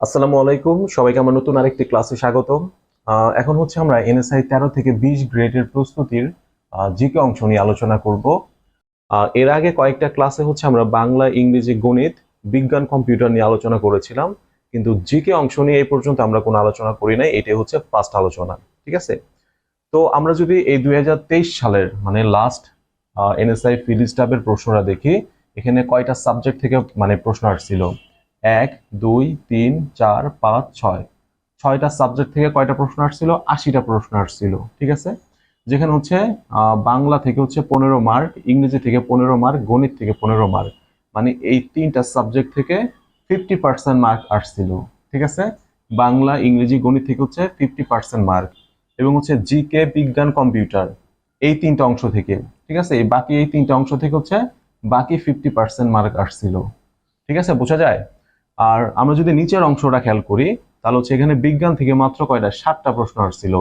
আসসালামু আলাইকুম। সবাইকে আমার নতুন আরেকটি ক্লাসে স্বাগতম। আহ, এখন হচ্ছে আমরা এনএসআই তেরো থেকে বিশ গ্রেডের প্রস্তুতির জিকে অংশ নিয়ে আলোচনা করব। এর আগে কয়েকটা ক্লাসে হচ্ছে আমরা বাংলা ইংরেজি গণিত বিজ্ঞান কম্পিউটার নিয়ে আলোচনা করেছিলাম। কিন্তু জিকে অংশ নিয়ে এই পর্যন্ত আমরা কোনো আলোচনা করি নাই এটাই হচ্ছে ফার্স্ট আলোচনা ঠিক আছে? তো আমরা যদি এই দু হাজার তেইশ সালের মানে লাস্ট এনএসআই ফিল্ড স্টাফের প্রশ্নটা দেখি এখানে কয়টা সাবজেক্ট থেকে মানে প্রশ্ন আসছিল? এক, দুই, তিন, চার, পাঁচ, ছয়। ছয়টা সাবজেক্ট থেকে কয়টা প্রশ্ন আসছিল? আশিটা প্রশ্ন আসছিল, ঠিক আছে? যেখানে হচ্ছে বাংলা থেকে হচ্ছে পনেরো মার্ক ইংরেজি থেকে পনেরো মার্ক গণিত থেকে পনেরো মার্ক মানে এই তিনটা সাবজেক্ট থেকে ফিফটি পার্সেন্ট মার্ক আসছিল, ঠিক আছে? বাংলা, ইংরেজি, গণিত থেকে হচ্ছে ফিফটি পার্সেন্ট মার্ক এবং হচ্ছে জিকে বিজ্ঞান কম্পিউটার এই তিনটা অংশ থেকে, ঠিক আছে? এই বাকি এই তিনটা অংশ থেকে হচ্ছে বাকি ফিফটি পার্সেন্ট মার্ক আসছিল, ঠিক আছে? বোঝা যায়? আর আমরা যদি নিচের অংশটা খেয়াল করি, তাহলে হচ্ছে এখানে বিজ্ঞান থেকে মাত্র কয়টা? সাতটা প্রশ্ন আসছিল।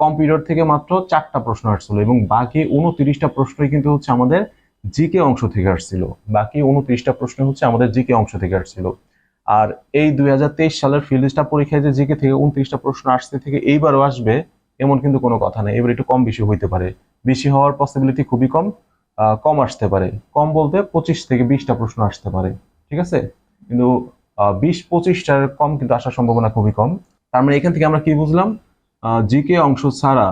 কম্পিউটার থেকে মাত্র চারটা প্রশ্ন আসছিল এবং বাকি উনত্রিশটা প্রশ্নই কিন্তু হচ্ছে আমাদের জিকে অংশ থেকে আসছিল। বাকি উনত্রিশটা প্রশ্ন হচ্ছে আমাদের জিকে অংশ থেকে আসছিল। আর এই দুই হাজার তেইশ সালের ফিল্ড স্টাফ পরীক্ষায় যে জিকে থেকে উনত্রিশটা প্রশ্ন আসতে থেকে এইবারও আসবে, এমন কিন্তু কোনো কথা নেই। এবার একটু কম বেশি হইতে পারে। বেশি হওয়ার পসিবিলিটি খুবই কম কম আসতে পারে। কম বলতে পঁচিশ থেকে বিশটা প্রশ্ন আসতে পারে। ঠিক আছে? কিন্তু বিশ পঁচিশটার কম কিন্তু আসার সম্ভাবনা খুবই কম। তার মানে এখান থেকে আমরা কি বুঝলাম? জিকে অংশ ছাড়া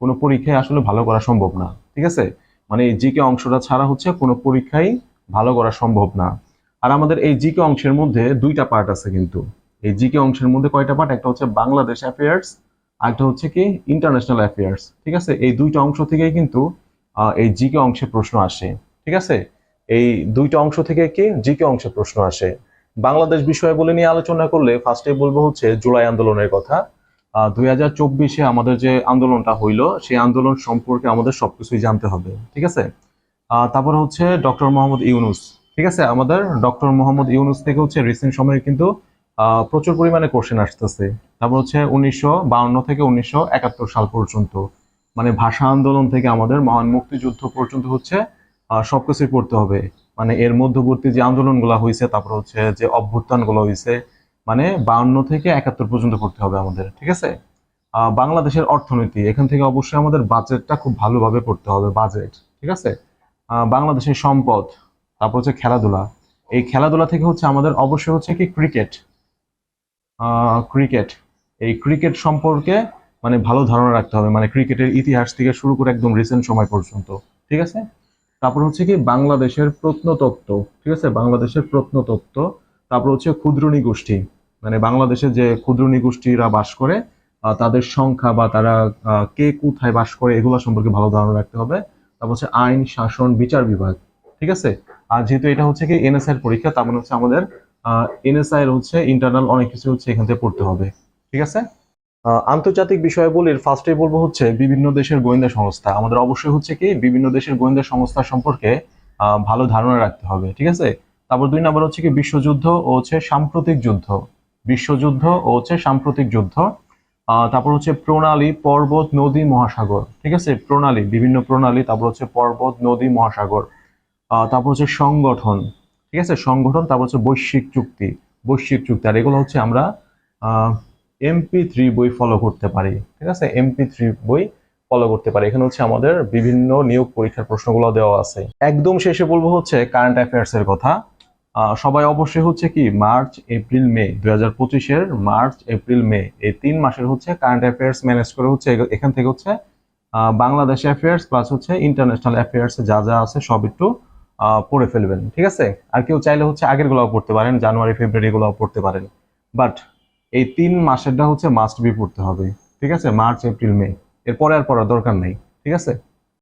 কোনো পরীক্ষায় আসলে ভালো করা সম্ভব না, ঠিক আছে? মানে এই জিকে অংশটা ছাড়া হচ্ছে কোনো পরীক্ষায় ভালো করা সম্ভব না। আর আমাদের এই জিকে অংশের মধ্যে দুইটা পার্ট আছে কিন্তু। এই জিকে অংশের মধ্যে কয়টা পার্ট একটা হচ্ছে বাংলাদেশ অ্যাফেয়ার্স আরেকটা হচ্ছে কি ইন্টারন্যাশনাল অ্যাফেয়ার্স ঠিক আছে? এই দুইটা অংশ থেকেই কিন্তু এই জিকে অংশে প্রশ্ন আসে, ঠিক আছে? এই দুইটা অংশ থেকে কি জিকে অংশে প্রশ্ন আসে। বাংলাদেশ বিষয় বলে নিয়ে আলোচনা করলে ফার্স্টে বলব হচ্ছে জুলাই আন্দোলনের কথা। দুই হাজার চব্বিশে আমাদের যে আন্দোলনটা হইল, সেই আন্দোলন সম্পর্কে আমাদের সবকিছুই জানতে হবে, ঠিক আছে? তারপর হচ্ছে ডক্টর মোহাম্মদ ইউনুস, ঠিক আছে? আমাদের ডক্টর মোহাম্মদ ইউনুস থেকে হচ্ছে রিসেন্ট সময়ে কিন্তু প্রচুর পরিমাণে কোশ্চেন আসতেছে। তারপর হচ্ছে উনিশশো বাউন্ন থেকে উনিশশো একাত্তর সাল পর্যন্ত মানে ভাষা আন্দোলন থেকে আমাদের মহান মুক্তিযুদ্ধ পর্যন্ত হচ্ছে সবকিছুই পড়তে হবে। মানে এর মধ্যবর্তী যে আন্দোলনগুলো হয়েছে তারপর হচ্ছে যে অভ্যুত্থানগুলো হয়েছে মানে বাউন্ন থেকে একাত্তর পর্যন্ত পড়তে হবে আমাদের, ঠিক আছে? বাংলাদেশের অর্থনীতি, এখান থেকে অবশ্যই আমাদের বাজেটটা খুব ভালোভাবে পড়তে হবে বাজেট ঠিক আছে? বাংলাদেশের সম্পদ, তারপর হচ্ছে খেলাধুলা, এই খেলাধুলা থেকে হচ্ছে আমাদের অবশ্যই হচ্ছে কি ক্রিকেট ক্রিকেট এই ক্রিকেট সম্পর্কে মানে ভালো ধারণা রাখতে হবে মানে ক্রিকেটের ইতিহাস থেকে শুরু করে একদম রিসেন্ট সময় পর্যন্ত, ঠিক আছে? তারপর হচ্ছে কি বাংলাদেশের প্রত্নতত্ত্ব, ঠিক আছে? বাংলাদেশের প্রত্নতত্ত্ব, তারপর হচ্ছে ক্ষুদ্র নিগোষ্ঠী মানে বাংলাদেশে যে ক্ষুদ্র নিগোষ্ঠীরা বাস করে তাদের সংখ্যা বা তারা কে কোথায় বাস করে এগুলো সম্পর্কে ভালো ধারণা রাখতে হবে। তারপর হচ্ছে আইন, শাসন, বিচার বিভাগ, ঠিক আছে? আর যেহেতু এটা হচ্ছে কি এনএসআই পরীক্ষা, তার মানে হচ্ছে আমাদের এনএসআই হচ্ছে ইন্টারনাল অনেক কিছু হচ্ছে এখান থেকে পড়তে হবে, ঠিক আছে? আন্তর্জাতিক বিষয়াবলীর ফার্স্টে বলব হচ্ছে বিভিন্ন দেশের গোয়েন্দা সংস্থা। আমাদের অবশ্যই হচ্ছে কি, বিভিন্ন দেশের গোয়েন্দা সংস্থা সম্পর্কে ভালো ধারণা রাখতে হবে, ঠিক আছে? তারপর দুই নাম্বার হচ্ছে কি, বিশ্বযুদ্ধ ও হচ্ছে সাম্প্রতিক যুদ্ধ। বিশ্বযুদ্ধ ও হচ্ছে সাম্প্রতিক যুদ্ধ। তারপর হচ্ছে প্রণালী, পর্বত, নদী, মহাসাগর, ঠিক আছে? প্রণালী, বিভিন্ন প্রণালী, তারপর হচ্ছে পর্বত, নদী, মহাসাগর। তারপর হচ্ছে সংগঠন, ঠিক আছে? সংগঠন, তারপর হচ্ছে বৈশ্বিক চুক্তি বৈশ্বিক চুক্তি। আর এগুলো হচ্ছে আমরা এমপি থ্রি বই ফলো করতে পারি, ঠিক আছে? এমপি থ্রি বই ফলো করতে পারি। এখানে হচ্ছে আমাদের বিভিন্ন নিয়োগ পরীক্ষার প্রশ্নগুলো দেওয়া আছে। একদম শেষে বলব হচ্ছে কারেন্ট অ্যাফেয়ার্স এর কথা। সবাই অবশ্যই হচ্ছে কি, মার্চ, এপ্রিল, মে, দুই হাজার পঁচিশের মার্চ, এপ্রিল, মে, এই তিন মাসের হচ্ছে কারেন্ট অ্যাফেয়ার্স ম্যানেজ করে হচ্ছে এখান থেকে হচ্ছে বাংলাদেশ অ্যাফেয়ার্স প্লাস হচ্ছে ইন্টারন্যাশনাল অ্যাফেয়ার্স যা যা আছে সব একটু পড়ে ফেলবেন, ঠিক আছে? আর কেউ চাইলে হচ্ছে আগের গুলাও পড়তে পারেন, জানুয়ারি ফেব্রুয়ারি গুলাও পড়তে পারেন। বাট এই তিন মাসেরটা হচ্ছে মাস্ট বি পড়তে হবে, ঠিক আছে? March, April, May. এরপরে আর পড়ার দরকার নেই, ঠিক আছে?